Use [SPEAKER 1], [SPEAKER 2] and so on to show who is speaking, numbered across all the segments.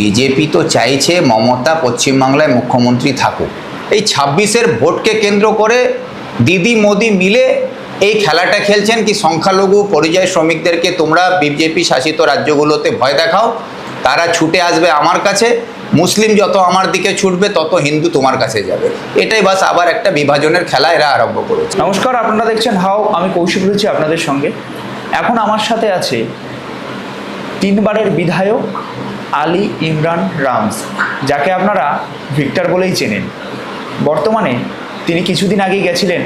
[SPEAKER 1] BJP তো চাইছে মমতা পশ্চিমবাংলায় মুখ্যমন্ত্রী থাকুক। এই ছাব্বিশের ভোটকে কেন্দ্র করে দিদি, মোদি মিলে এই খেলাটা খেলছেন কি সংখ্যালঘু পরিযায়ী শ্রমিকদেরকে তোমরা বিজেপি শাসিত রাজ্যগুলোতে ভয় দেখাও, তারা ছুটে আসবে আমার কাছে, মুসলিম যত আমার দিকে ছুটবে, তত হিন্দু তোমার কাছে যাবে। এটাই বাস আবার একটা বিভাজনের খেলা এরা আরম্ভ করেছে।
[SPEAKER 2] নমস্কার, আপনারা দেখছেন হাও, আমি কৌশিক রয়েছি আপনাদের সঙ্গে। এখন আমার সাথে আছে তিনবারের বিধায়ক আলী ইমরান রামস, যাকে আপনারা ভিক্টর বলেই চেনেন। বর্তমানে তিনি কিছুদিন আগেই গেছিলেন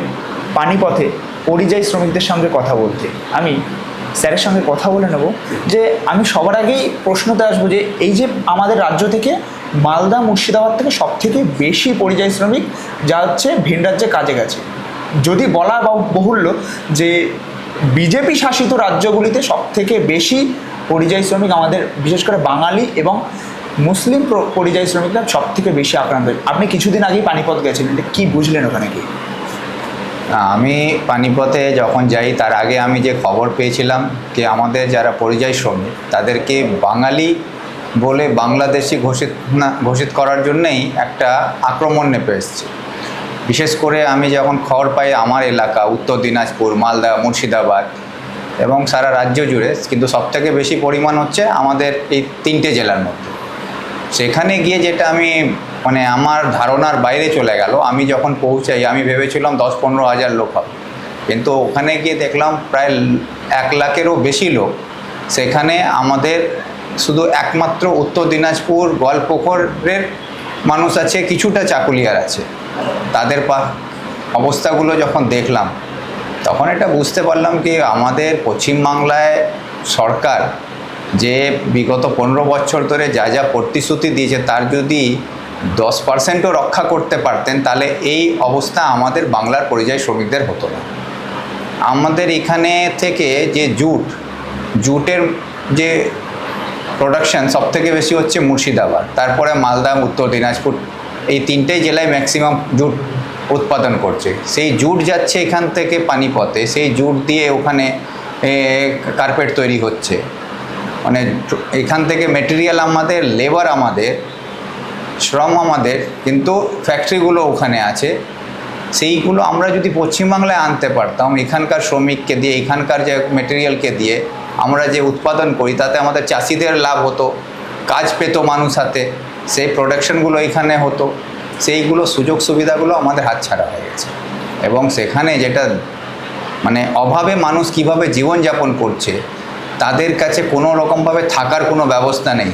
[SPEAKER 2] পানিপথে পরিযায়ী শ্রমিকদের সঙ্গে কথা বলতে। আমি স্যারের সঙ্গে কথা বলে নেব যে, আমি সবার আগেই প্রশ্নতে আসব যে, এই যে আমাদের রাজ্য থেকে মালদা, মুর্শিদাবাদ থেকে সব থেকে বেশি পরিযায়ী শ্রমিক যা হচ্ছে ভিন রাজ্যে কাজে গেছে। যদি বলা বা বহুল্য যে, বিজেপি শাসিত রাজ্যগুলিতে সব থেকে বেশি পরিযায়ী শ্রমিক আমাদের, বিশেষ করে বাঙালি এবং মুসলিম পরিযায়ী শ্রমিকরা সব থেকে বেশি আক্রান্ত। আপনি কিছুদিন আগেই পানিপথ গেছিলেন কি বুঝলেন ওখানে কি
[SPEAKER 1] আমি পানিপথে যখন যাই, তার আগে আমি যে খবর পেয়েছিলাম যে আমাদের যারা পরিযায়ী শ্রমিক, তাদেরকে বাঙালি বলে বাংলাদেশি ঘোষিত না, ঘোষিত করার জন্যেই একটা আক্রমণ নেপে এসছে বিশেষ করে আমি যখন খবর পাই, আমার এলাকা, উত্তর দিনাজপুর, মালদা, মুর্শিদাবাদ এবং সারা রাজ্য জুড়ে, কিন্তু সবথেকে বেশি পরিমাণ হচ্ছে আমাদের এই তিনটে জেলার মধ্যে। সেখানে গিয়ে যেটা আমি মানে আমার ধারণার বাইরে চলে গেল, আমি যখন পৌঁছাই, আমি ভেবেছিলাম দশ পনেরো হাজার লোক হবে। কিন্তু ওখানে গিয়ে দেখলাম প্রায় এক লাখেরও বেশি লোক। সেখানে আমাদের শুধু একমাত্র উত্তর দিনাজপুর গোয়ালপুকুরের মানুষ আছে, কিছুটা চাকুলিয়ার আছে। তাদের পা, অবস্থাগুলো যখন দেখলাম তখন এটা বুঝতে পারলাম কি আমাদের পশ্চিমবাংলায় সরকার যে বিগত পনেরো বছর ধরে যা যা প্রতিশ্রুতি দিয়েছে, তার যদি দশ পার্সেন্টও রক্ষা করতে পারতেন, তাহলে এই অবস্থা আমাদের বাংলার পরিযায়ী শ্রমিকদের হতো না। আমাদের এখানে থেকে যে জুট, জুটের যে প্রোডাকশান সব থেকে বেশি হচ্ছে মুর্শিদাবাদ, তারপরে মালদা, উত্তর দিনাজপুর, এই তিনটেই জেলায় ম্যাক্সিমাম জুট উৎপাদন করছে। সেই জুট যাচ্ছে এখান থেকে পানিপথে, সেই জুট দিয়ে ওখানে কার্পেট তৈরি হচ্ছে। মানে এখান থেকে মেটেরিয়াল আমাদের লেবার আমাদের, শ্রম আমাদের, কিন্তু ফ্যাক্টরিগুলো ওখানে আছে। সেইগুলো আমরা যদি পশ্চিমবাংলায় আনতে পারতাম, এখানকার শ্রমিককে দিয়ে, এখানকার যে মেটেরিয়ালকে দিয়ে আমরা যে উৎপাদন করি, তাতে আমাদের চাষিদের লাভ হতো, কাজ পেতো মানুষ হাতে, সেই প্রোডাকশনগুলো এখানে হতো। সেইগুলো সুযোগ সুবিধাগুলো আমাদের হাতছাড়া হয়ে গেছে। এবং সেখানে যেটা মানে অভাবে মানুষ কীভাবে জীবনযাপন করছে তাদের কাছে কোনো রকমভাবে থাকার কোনো ব্যবস্থা নেই।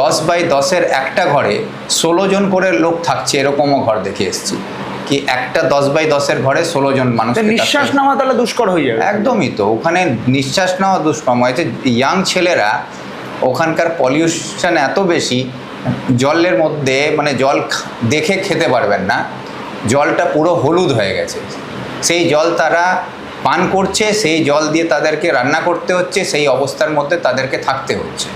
[SPEAKER 1] দশ বাই দশের একটা ঘরে ষোলো জন করে লোক থাকছে এরকমও ঘর দেখে এসছি। কি একটা দশ বাই দশের ঘরে ষোলো জন মানুষ
[SPEAKER 2] নিঃশ্বাস নেওয়া তাহলে দুষ্কর হয়ে যাবে।
[SPEAKER 1] একদমই তো ওখানে নিঃশ্বাস নেওয়া দুষ্কর্ম হয়েছে ইয়াং ছেলেরা ওখানকার পলিউশন এত বেশি জলের মধ্যে মানে জল দেখে খেতে পারবেন না। জলটা পুরো হলুদ হয়ে গেছে। সেই জল তারা পান করছে, সেই জল দিয়ে তাদেরকে রান্না করতে হচ্ছে, সেই অবস্থার মধ্যে তাদেরকে থাকতে হচ্ছে।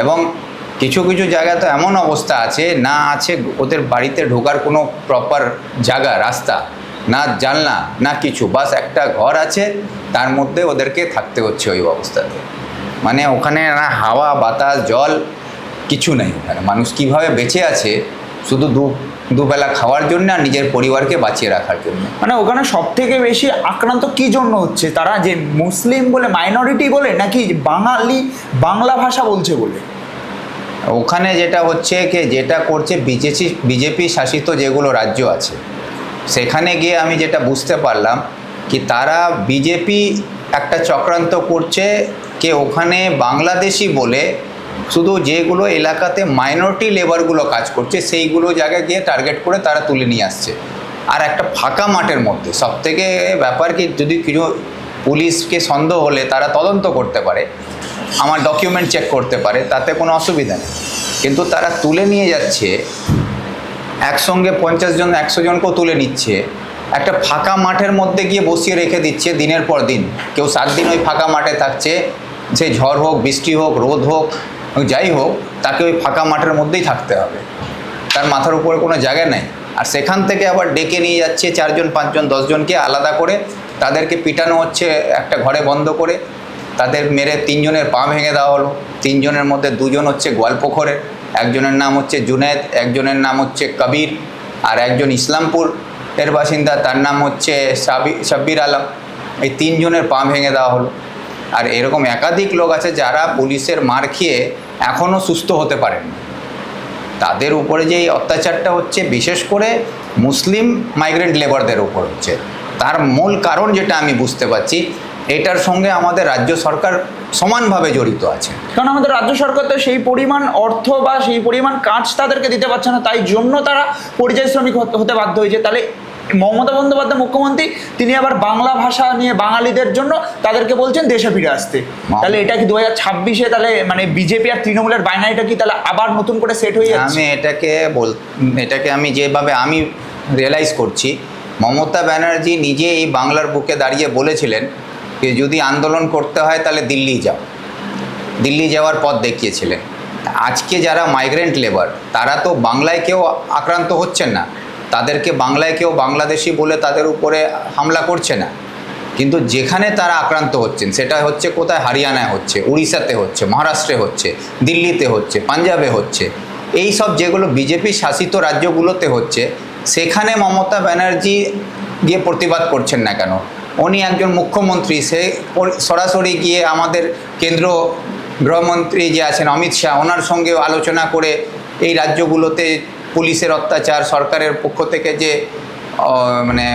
[SPEAKER 1] এবং কিছু কিছু জায়গা তো এমন অবস্থা আছে, না আছে ওদের বাড়িতে ঢোকার কোনো প্রপার জায়গা, রাস্তা, না জানলা, না কিছু। বাস একটা ঘর আছে, তার মধ্যে ওদেরকে থাকতে হচ্ছে ওই অবস্থাতে। মানে ওখানে না হাওয়া, বাতাস, জল কিছু নেই। ওখানে মানুষ কীভাবে বেঁচে আছে শুধু দু দুবেলা খাওয়ার জন্য আর নিজের পরিবারকে বাঁচিয়ে রাখার জন্য?
[SPEAKER 2] মানে ওখানে সব থেকে বেশি আক্রান্ত কি জন্য হচ্ছে? তারা যে মুসলিম বলে মাইনরিটি বলে নাকি বাঙালি বাংলা ভাষা বলছে বলে?
[SPEAKER 1] ওখানে যেটা হচ্ছে কি যেটা করছে বিজেপি বিজেপি শাসিত যেগুলো রাজ্য আছে সেখানে গিয়ে আমি যেটা বুঝতে পারলাম কি তারা বিজেপি একটা চক্রান্ত করছে কে ওখানে বাংলাদেশি বলে শুধু যেগুলো এলাকাতে মাইনরিটি লেবারগুলো কাজ করছে, সেইগুলো জায়গায় গিয়ে টার্গেট করে তারা তুলে নিয়ে আসছে। আর একটা ফাঁকা মাঠের মধ্যে, সবথেকে ব্যাপার কি, যদি কিছু পুলিশকে সন্দেহ হলে তারা তদন্ত করতে পারে, আমার ডকুমেন্ট চেক করতে পারে, তাতে কোনো অসুবিধা নেই। কিন্তু তারা তুলে নিয়ে যাচ্ছে, একসঙ্গে পঞ্চাশ জন, একশো জনকেও তুলে নিচ্ছে, একটা ফাঁকা মাঠের মধ্যে গিয়ে বসিয়ে রেখে দিচ্ছে দিনের পর দিন। কেউ সাত দিন ওই ফাঁকা মাঠে থাকছে, সে ঝড় হোক, বৃষ্টি হোক, রোদ হোক যাই হোক, তাকে ওই ফাঁকা মাঠের মধ্যেই থাকতে হবে। তার মাথার উপরে কোনো জায়গা নেই। আর সেখান থেকে আবার ডেকে নিয়ে যাচ্ছে চারজন, পাঁচজন, দশজনকে আলাদা করে। তাদেরকে পিটানো হচ্ছে একটা ঘরে বন্ধ করে। তাদের মেরে তিনজনের পা ভেঙে দেওয়া হলো। তিনজনের মধ্যে দুজন হচ্ছে গোয়ালপুকুরের একজনের নাম হচ্ছে জুনেদ, একজনের নাম হচ্ছে কবির আর একজন ইসলামপুর এর বাসিন্দা, তার নাম হচ্ছে সাবি, সাব্বির আলম। এই তিনজনের পা ভেঙে দেওয়া হলো। আর এরকম একাধিক লোক আছে যারা পুলিশের মার খেয়ে এখনও সুস্থ হতে পারেন। তাদের উপরে যে এই অত্যাচারটা হচ্ছে, বিশেষ করে মুসলিম মাইগ্রেন্ট লেবারদের উপর হচ্ছে। তার মূল কারণ যেটা আমি বুঝতে পারছি, এটার সঙ্গে আমাদের রাজ্য সরকার সমানভাবে জড়িত আছে।
[SPEAKER 2] কারণ আমাদের রাজ্য সরকার তো সেই পরিমাণ অর্থ বা সেই পরিমাণ কাজ তাদেরকে দিতে পারছে না, তাই জন্য তারা পরিযায়ী শ্রমিক হতে- বাধ্য হয়েছে। তাহলে মমতা বন্দ্যোপাধ্যায় মুখ্যমন্ত্রী তিনি আবার বাংলা ভাষা নিয়ে বাঙালিদের জন্য তাদেরকে বলছেন দেশে ফিরে আসতে। তাহলে এটা কি দু হাজার ছাব্বিশে তাহলে মানে বিজেপি আর তৃণমূলের বাইনারিটা কি তাহলে আবার নতুন করে সেট হয়ে যাচ্ছে?
[SPEAKER 1] আমি এটাকে বল এটাকে আমি যেভাবে আমি রিয়েলাইজ করছি মমতা ব্যানার্জি নিজে এই বাংলার বুকে দাঁড়িয়ে বলেছিলেন যে যদি আন্দোলন করতে হয় তাহলে দিল্লি যাও। দিল্লি যাওয়ার পথ দেখিয়েছিলেন। আজকে যারা মাইগ্রেন্ট লেবার তারা তো বাংলায় কেউ আক্রান্ত হচ্ছেন না। তাদেরকে বাংলায় কেউ বাংলাদেশি বলে তাদের উপরে হামলা করছে না। কিন্তু যেখানে তারা আক্রান্ত হচ্ছেন, সেটা হচ্ছে কোথায়? হরিয়ানায় হচ্ছে, উড়িষ্যাতে হচ্ছে, মহারাষ্ট্রে হচ্ছে, দিল্লিতে হচ্ছে, পাঞ্জাবে হচ্ছে। এই সব যেগুলো বিজেপি শাসিত রাজ্যগুলোতে হচ্ছে, সেখানে মমতা ব্যানার্জি গিয়ে প্রতিবাদ করছেন না কেন? উনি একজন মুখ্যমন্ত্রী, সে সরাসরি গিয়ে আমাদের কেন্দ্র গৃহমন্ত্রী যে আছেন অমিত শাহ, ওনার সঙ্গে আলোচনা করে এই রাজ্যগুলোতে পুলিশের অত্যাচার, সরকারের পক্ষ থেকে যে মানে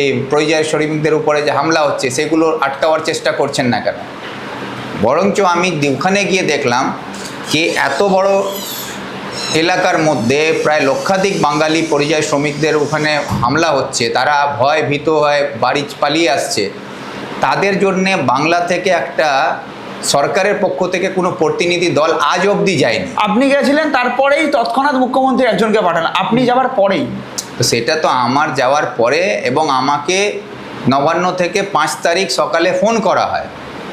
[SPEAKER 1] এই পরিযায়ী শ্রমিকদের উপরে যে হামলা হচ্ছে, সেগুলো আটকাওয়ার চেষ্টা করছেন না কেন? বরঞ্চ আমি ওখানে গিয়ে দেখলাম যে, এত বড় এলাকার মধ্যে প্রায় লক্ষাধিক বাঙালি পরিযায়ী শ্রমিকদের ওখানে হামলা হচ্ছে, তারা ভয় ভীত হয়ে বাড়ি পালিয়ে আসছে। তাদের জন্যে বাংলা থেকে একটা সরকারের পক্ষ থেকে কোনো প্রতিনিধি দল আজ অবধি যায়নি।
[SPEAKER 2] আপনি গেছিলেন তারপরেই তৎক্ষণাৎ মুখ্যমন্ত্রী একজনকে পাঠান আপনি যাওয়ার পরেই?
[SPEAKER 1] তো সেটা তো আমার যাওয়ার পরে এবং আমাকে নবান্ন থেকে পাঁচ তারিখ সকালে ফোন করা হয়।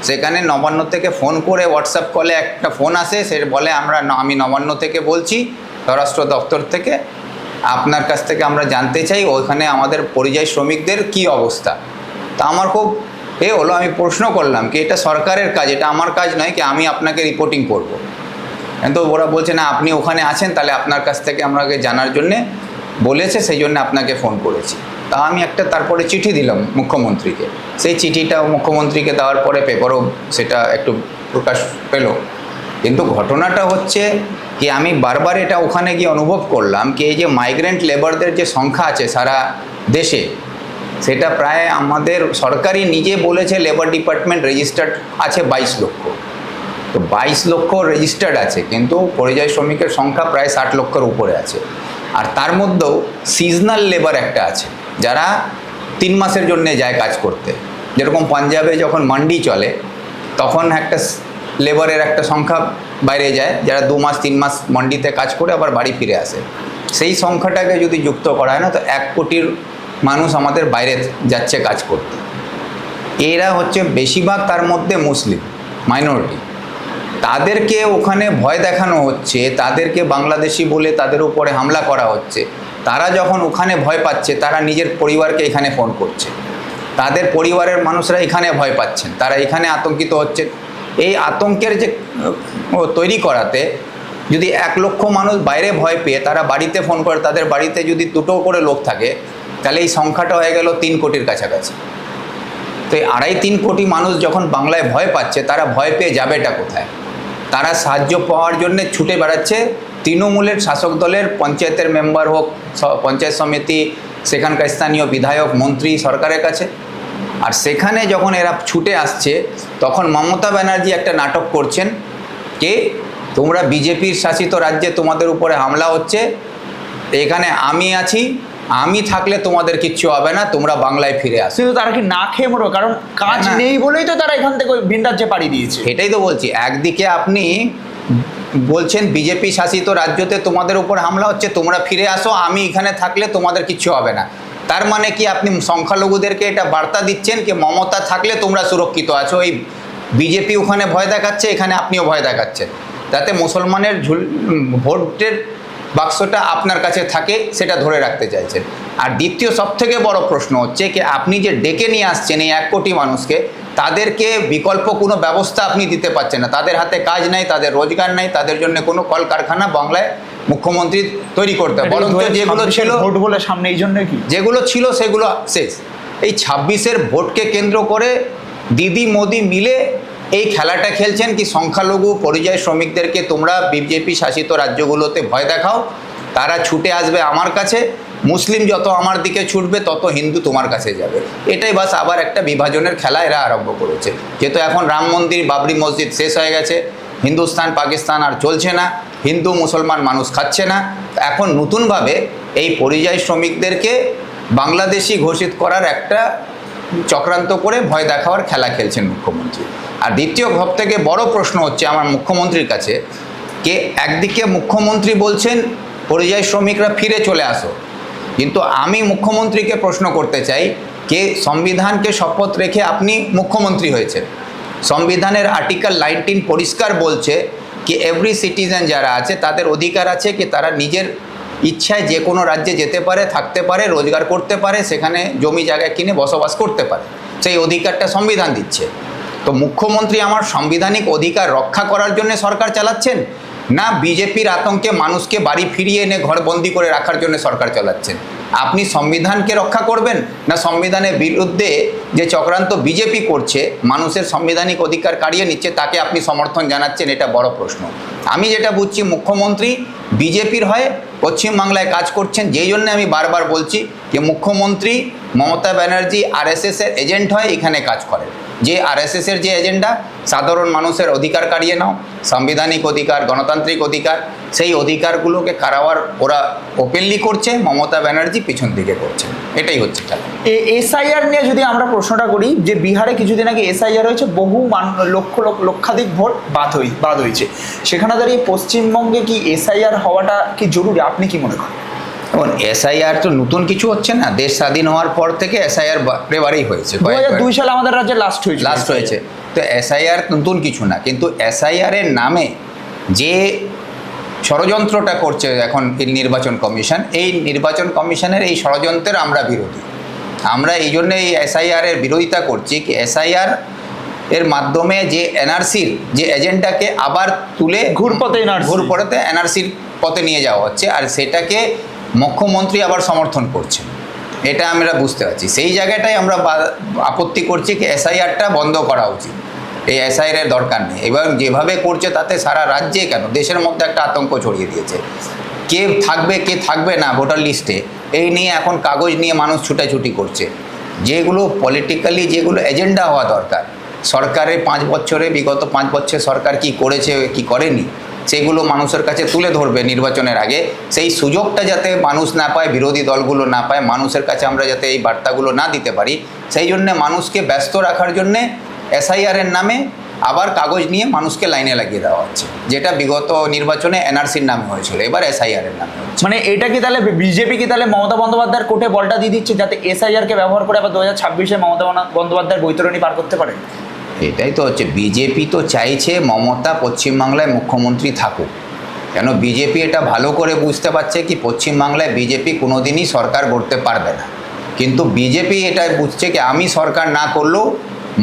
[SPEAKER 1] সেখানে নবান্ন থেকে ফোন করে হোয়াটসঅ্যাপ কলে একটা ফোন আসে সে বলে আমরা আমি নবান্ন থেকে বলছি স্বরাষ্ট্র দপ্তর থেকে। আপনার কাছ থেকে আমরা জানতে চাই ওইখানে আমাদের পরিযায়ী শ্রমিকদের কি অবস্থা? তা আমার খুব এ হলো আমি প্রশ্ন করলাম কি এটা সরকারের কাজ, এটা আমার কাজ নয় কি আমি আপনাকে রিপোর্টিং করব। কিন্তু ওরা বলছে, না, আপনি ওখানে আছেন, তাহলে আপনার কাছ থেকে আমাকে জানার জন্যে বলেছে সেই জন্য আপনাকে ফোন করেছি। তা আমি একটা তারপরে চিঠি দিলাম মুখ্যমন্ত্রীকে। সেই চিঠিটা মুখ্যমন্ত্রীকে দেওয়ার পরে পেপারও সেটা একটু প্রকাশ পেল। কিন্তু ঘটনাটা হচ্ছে কি, আমি বারবার এটা ওখানে গিয়ে অনুভব করলাম কি, এই যে মাইগ্রেন্ট লেবারদের যে সংখ্যা আছে সারা দেশে সেটা প্রায় আমাদের সরকারি নিজে বলেছে লেবার ডিপার্টমেন্ট রেজিস্টার্ড আছে বাইশ লক্ষ। তো বাইশ লক্ষ রেজিস্টার্ড আছে, কিন্তু পরিযায়ী শ্রমিকের সংখ্যা প্রায় ষাট লক্ষের উপরে আছে। আর তার মধ্যেও সিজনাল লেবার একটা আছে, যারা তিন মাসের জন্য যায় কাজ করতে। যেরকম পাঞ্জাবে যখন মান্ডি চলে, তখন একটা লেবারের একটা সংখ্যা বাইরে যায়, যারা দু মাস, তিন মাস মান্ডিতে কাজ করে আবার বাড়ি ফিরে আসে। সেই সংখ্যাটাকে যদি যুক্ত করা হয় না, তো এক কোটির মানুষ আমাদের বাইরে যাচ্ছে কাজ করতে। এরা হচ্ছে বেশিরভাগ তার মধ্যে মুসলিম মাইনরিটি তাদেরকে ওখানে ভয় দেখানো হচ্ছে, তাদেরকে বাংলাদেশি বলে তাদের উপরে হামলা করা হচ্ছে। তারা যখন ওখানে ভয় পাচ্ছে, তারা নিজের পরিবারকে এখানে ফোন করছে। তাদের পরিবারের মানুষরা এখানে ভয় পাচ্ছেন, তারা এখানে আতঙ্কিত হচ্ছে। এই আতঙ্কের যে তৈরি করাতে যদি এক লক্ষ মানুষ বাইরে ভয় পেয়ে তারা বাড়িতে ফোন করে, তাদের বাড়িতে যদি দুটো করে লোক থাকে তাহলে এই সংখ্যাটা হয়ে গেল তিন কোটির কাছাকাছি। তো এই আড়াই তিন কোটি মানুষ যখন বাংলায় ভয় পাচ্ছে, তারা ভয় পেয়ে যাবেটা কোথায়? তারা সাহায্য পাওয়ার জন্য ছুটে বেড়াচ্ছে। তৃণমূলের শাসক দলের পঞ্চায়েতের মেম্বার হোক পঞ্চায়েত সমিতি, সেখানকার স্থানীয় বিধায়ক, মন্ত্রী, সরকারের কাছে। আর সেখানে যখন এরা ছুটে আসছে, তখন মমতা ব্যানার্জি একটা নাটক করছেন কে তোমরা বিজেপির শাসিত রাজ্যে তোমাদের উপরে হামলা হচ্ছে, এখানে আমি আছি আমি থাকলে তোমাদের কিচ্ছু হবে না তোমরা বাংলায় ফিরে আসো।
[SPEAKER 2] কিন্তু তারা কি না খেয়ে মরো কারণ কাজ। নেই বলেই তো তারা এখান থেকে ভিন রাজ্যে পাড়ি দিয়েছে।
[SPEAKER 1] এটাই তো বলছি একদিকে আপনি বলছেন বিজেপি শাসিত রাজ্যতে তোমাদের উপর হামলা হচ্ছে তোমরা ফিরে আসো আমি এখানে থাকলে তোমাদের কিচ্ছু হবে না। তার মানে কি আপনি সংখ্যালঘুদেরকে এটা বার্তা দিচ্ছেন কি মমতা থাকলে তোমরা সুরক্ষিত আছো? এই বিজেপি ওখানে ভয় দেখাচ্ছে এখানে আপনিও ভয় দেখাচ্ছেন। তাতে মুসলমানের ঝুল ভোটের বাক্সটা আপনার কাছে থাকে সেটা ধরে রাখতে চাইছেন। আর দ্বিতীয় সব থেকে বড় প্রশ্ন হচ্ছে কি আপনি যে ডেকে নিয়ে আসছেন এই এক কোটি মানুষকে তাদেরকে বিকল্প কোনো ব্যবস্থা আপনি দিতে পারছেন না। তাদের হাতে কাজ নাই তাদের রোজগার নাই তাদের জন্য কোনো কলকারখানা বাংলায় মুখ্যমন্ত্রী তৈরি করতে। বরঞ্চ যেগুলো ছিল
[SPEAKER 2] ভোট বলে সামনে এই জন্য কি?
[SPEAKER 1] যেগুলো ছিল সেগুলো শেষ। এই ছাব্বিশের ভোটকে কেন্দ্র করে দিদি মোদি মিলে এই খেলাটা খেলছেন কি সংখ্যালঘু পরিযায়ী শ্রমিকদেরকে তোমরা বিজেপি শাসিত রাজ্যগুলোতে ভয় দেখাও? তারা ছুটে আসবে আমার কাছে, মুসলিম যত আমার দিকে ছুটবে, তত হিন্দু তোমার কাছে যাবে। এটাই বাস আবার একটা বিভাজনের খেলা এরা আরম্ভ করেছে। যেহেতু এখন রাম মন্দির, বাবরি মসজিদ শেষ হয়ে গেছে, হিন্দুস্তান, পাকিস্তান আর চলছে না, হিন্দু, মুসলমান মানুষ খাচ্ছে না। এখন নতুনভাবে এই পরিযায়ী শ্রমিকদেরকে বাংলাদেশি ঘোষিত করার একটা চক্রান্ত করে ভয় দেখাওয়ার খেলা খেলছেন মুখ্যমন্ত্রী। আর দ্বিতীয় সব থেকে বড় প্রশ্ন হচ্ছে আমার মুখ্যমন্ত্রীর কাছে, কে একদিকে মুখ্যমন্ত্রী বলছেন, পরিযায়ী শ্রমিকরা ফিরে চলে আসো। কিন্তু আমি মুখ্যমন্ত্রীকে প্রশ্ন করতে চাই, কে সংবিধানকে শপথ রেখে আপনি মুখ্যমন্ত্রী হয়েছেন? সংবিধানের আর্টিকেল নাইনটিন পরিষ্কার বলছে কি এভরি সিটিজেন যারা আছে, তাদের অধিকার আছে কি তারা নিজের ইচ্ছায় যে কোনো রাজ্যে যেতে পারে, থাকতে পারে, রোজগার করতে পারে, সেখানে জমি জায়গা কিনে বসবাস করতে পারে। সেই অধিকারটা সংবিধান দিচ্ছে। তো মুখ্যমন্ত্রী আমার সাংবিধানিক অধিকার রক্ষা করার জন্য সরকার চালাচ্ছেন? না বিজেপির আতঙ্কে মানুষকে বাড়ি ফিরিয়ে এনে ঘরবন্দি করে রাখার জন্য সরকার চালাচ্ছেন? আপনি সংবিধানকে রক্ষা করবেন? না সংবিধানের বিরুদ্ধে যে চক্রান্ত বিজেপি করছে, মানুষের সাংবিধানিক অধিকার কাড়িয়ে নিচ্ছে, তাকে আপনি সমর্থন জানাচ্ছেন এটা বড় প্রশ্ন। আমি যেটা বুঝছি মুখ্যমন্ত্রী বিজেপির হয়ে পশ্চিমবাংলায় কাজ করছেন, যেই জন্য আমি বারবার বলছি যে মুখ্যমন্ত্রী মমতা ব্যানার্জি আরএসএসের এজেন্ট হয়ে এখানে কাজ করেন। যে আর আরএসএসের যে এজেন্ডা সাধারণ মানুষের অধিকার কাড়িয়ে নাও, সাংবিধানিক অধিকার, গণতান্ত্রিক অধিকার, সেই অধিকারগুলোকে কারাবার ওরা ওপেনলি করছে, মমতা ব্যানার্জি পিছন দিকে করছে। এটাই হচ্ছে
[SPEAKER 2] এসআইআর নিয়ে যদি আমরা প্রশ্নটা করি, যে বিহারে কিছুদিন আগে এসআইআর হয়েছে, বহু লক্ষ লক্ষ, লক্ষাধিক ভোট বাদ হই, বাদ হয়েছে। সেখানে দাঁড়িয়ে পশ্চিমবঙ্গে কি এসআইআর হওয়াটা কি জরুরি? আপনি কি মনে করেন?
[SPEAKER 1] এখন এসআইআর তো নতুন কিছু হচ্ছে না? দেশ স্বাধীন হওয়ার পর থেকে এসআইআর বারেবারেই হয়েছে
[SPEAKER 2] দু হাজার দুই সালে আমাদের রাজ্যে লাস্ট হয়েছে।
[SPEAKER 1] লাস্ট হয়েছে। তো এসআইআর নতুন কিছু না কিন্তু এসআইআর এর নামে যে ষড়যন্ত্রটা করছে এখন নির্বাচন কমিশন এই নির্বাচন কমিশনের এই ষড়যন্ত্রের আমরা বিরোধী। আমরা এই জন্য এই এসআইআর এর বিরোধিতা করছি কি এসআইআর এর মাধ্যমে যে এনআরসির যে এজেন্ডাকে আবার তুলে
[SPEAKER 2] ঘুরপথে
[SPEAKER 1] ঘুরপথে এনআরসির পথে নিয়ে যাওয়া হচ্ছে আর সেটাকে মুখ্যমন্ত্রী আবার সমর্থন করছেন। এটা আমরা বুঝতে পারছি। সেই জায়গাটাই আমরা আপত্তি করছি কি এসআইআরটা বন্ধ করা উচিত। এই এসআইআর এর দরকার নেই। এবং যেভাবে করছে তাতে সারা রাজ্যে কেন? দেশের মধ্যে একটা আতঙ্ক ছড়িয়ে দিয়েছে। কে থাকবে কে থাকবে না ভোটার লিস্টে এই নিয়ে এখন কাগজ নিয়ে মানুষ ছুটাছুটি করছে। যেগুলো পলিটিক্যালি যেগুলো এজেন্ডা হওয়া দরকার। সরকারের পাঁচ বছরে, বিগত পাঁচ বছর সরকার কি করেছে, কি করেনি? সেগুলো মানুষের কাছে তুলে ধরবে নির্বাচনের আগে। সেই সুযোগটা যাতে মানুষ না পায়, বিরোধী দলগুলো না পায়, মানুষের কাছে আমরা যাতে এই বার্তাগুলো না দিতে পারি, সেই জন্য মানুষকে ব্যস্ত রাখার জন্যে এসআইআরের নামে আবার কাগজ নিয়ে মানুষকে লাইনে লাগিয়ে দেওয়া হচ্ছে। যেটা বিগত নির্বাচনে এনআরসির নামে হয়েছিল, এবার এসআইআরের নামে হচ্ছে।
[SPEAKER 2] মানে এটা কি তাহলে বিজেপি কি তাহলে মমতা বন্দ্যোপাধ্যায়ের কোর্টে বলটা দিয়ে দিচ্ছে, যাতে এসআইআর কে ব্যবহার করে আবার দু হাজার ছাব্বিশে মমতা বনা- বন্দ্যোপাধ্যায়ের বৈতরণী পার করতে পারে?
[SPEAKER 1] এটাই তো হচ্ছে, বিজেপি তো চাইছে মমতা পশ্চিমবাংলায় মুখ্যমন্ত্রী থাকুক। কেন বিজেপি এটা ভালো করে বুঝতে পারছে কি, পশ্চিমবাংলায় বিজেপি কোনোদিনই সরকার গড়তে পারবে না। কিন্তু বিজেপি এটা বুঝছে কি, আমি সরকার না করলেও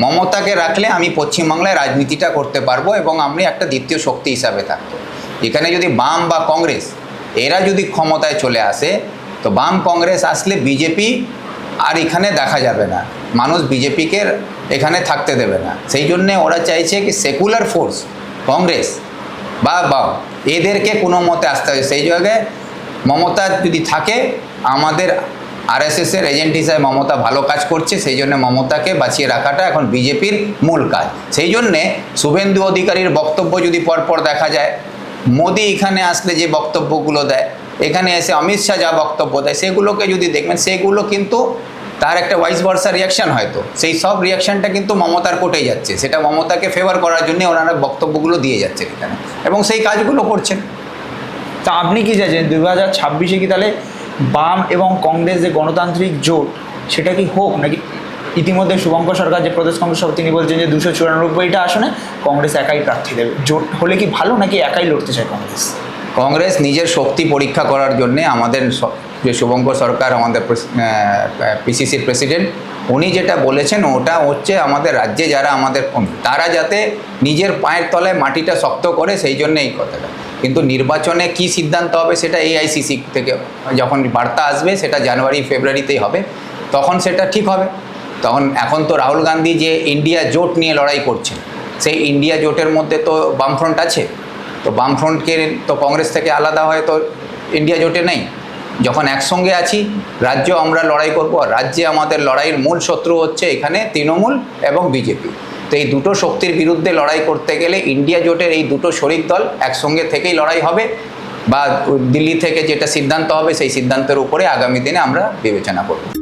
[SPEAKER 1] মমতাকে রাখলে আমি পশ্চিমবাংলায় রাজনীতিটা করতে পারব এবং আমি একটা দ্বিতীয় শক্তি হিসাবে থাকব। এখানে যদি বাম বা কংগ্রেস, এরা যদি ক্ষমতায় চলে আসে, তো বাম কংগ্রেস আসলে বিজেপি আর এখানে দেখা যাবে না। মানুষ বিজেপিকে এখানে থাকতে দেবে না। সেই জন্যে ওরা চাইছে কি সেকুলার ফোর্স কংগ্রেস বা বা এদেরকে কোনো মতে আসতে হবে। সেই জায়গায় মমতা যদি থাকে, আমাদের আরএসএসের এজেন্ট হিসাবে মমতা ভালো কাজ করছে, সেই জন্য মমতাকে বাঁচিয়ে রাখাটা এখন বিজেপির মূল কাজ। সেই জন্যে শুভেন্দু অধিকারীর বক্তব্য যদি পরপর দেখা যায়, মোদি এখানে আসলে যে বক্তব্যগুলো দেয়, এখানে এসে অমিত শাহ যা বক্তব্য দেয়, সেগুলোকে যদি দেখবেন, সেগুলো কিন্তু তার একটা ওয়াইস ভার্সা রিয়াকশন হয়তো। সেই সব রিয়াকশনটা কিন্তু মমতার কোটেই যাচ্ছে। সেটা মমতাকে ফেভার করার জন্য ওনারা বক্তব্যগুলো দিয়ে যাচ্ছে এখানে। এবং সেই কাজগুলো করছেন।
[SPEAKER 2] তা আপনি কি চাইছেন? দু হাজার ছাব্বিশে কি তাহলে বাম এবং কংগ্রেস যে গণতান্ত্রিক জোট সেটা কি হোক? নাকি ইতিমধ্যে শুভঙ্কর সরকার যে প্রদেশ কংগ্রেস সভাপতি তিনি বলছেন যে দুশো চুরানব্বইটা আসনে কংগ্রেস একাই প্রার্থী দেবে। জোট হলে কি ভালো নাকি একাই লড়তে চায় কংগ্রেস?
[SPEAKER 1] কংগ্রেস নিজের শক্তি পরীক্ষা করার জন্যে আমাদের যে শুভঙ্কর সরকার আমাদের পিসিসির প্রেসিডেন্ট উনি যেটা বলেছেন ওটা হচ্ছে আমাদের রাজ্যে যারা আমাদের তারা যাতে নিজের পায়ের তলায় মাটিটা শক্ত করে সেই জন্য এই কথাটা। কিন্তু নির্বাচনে কি সিদ্ধান্ত হবে সেটা এআইসিসি থেকে যখন বার্তা আসবে সেটা জানুয়ারি, ফেব্রুয়ারিতেই হবে, তখন সেটা ঠিক হবে। তখন এখন তো রাহুল গান্ধী যে ইন্ডিয়া জোট নিয়ে লড়াই করছে, সেই ইন্ডিয়া জোটের মধ্যে তো বামফ্রন্ট আছে, তো বামফ্রন্টকে তো কংগ্রেস থেকে আলাদা হয় তো ইন্ডিয়া জোটে নেই। যখন একসঙ্গে আছি, রাজ্য আমরা লড়াই করব, আর রাজ্যে আমাদের লড়াইয়ের মূল শত্রু হচ্ছে এখানে তৃণমূল এবং বিজেপি। তো এই দুটো শক্তির বিরুদ্ধে লড়াই করতে গেলে ইন্ডিয়া জোটের এই দুটো শরিক দল একসঙ্গে থেকেই লড়াই হবে, বা দিল্লি থেকে যেটা সিদ্ধান্ত হবে, সেই সিদ্ধান্তের উপরে আগামী দিনে আমরা বিবেচনা করব।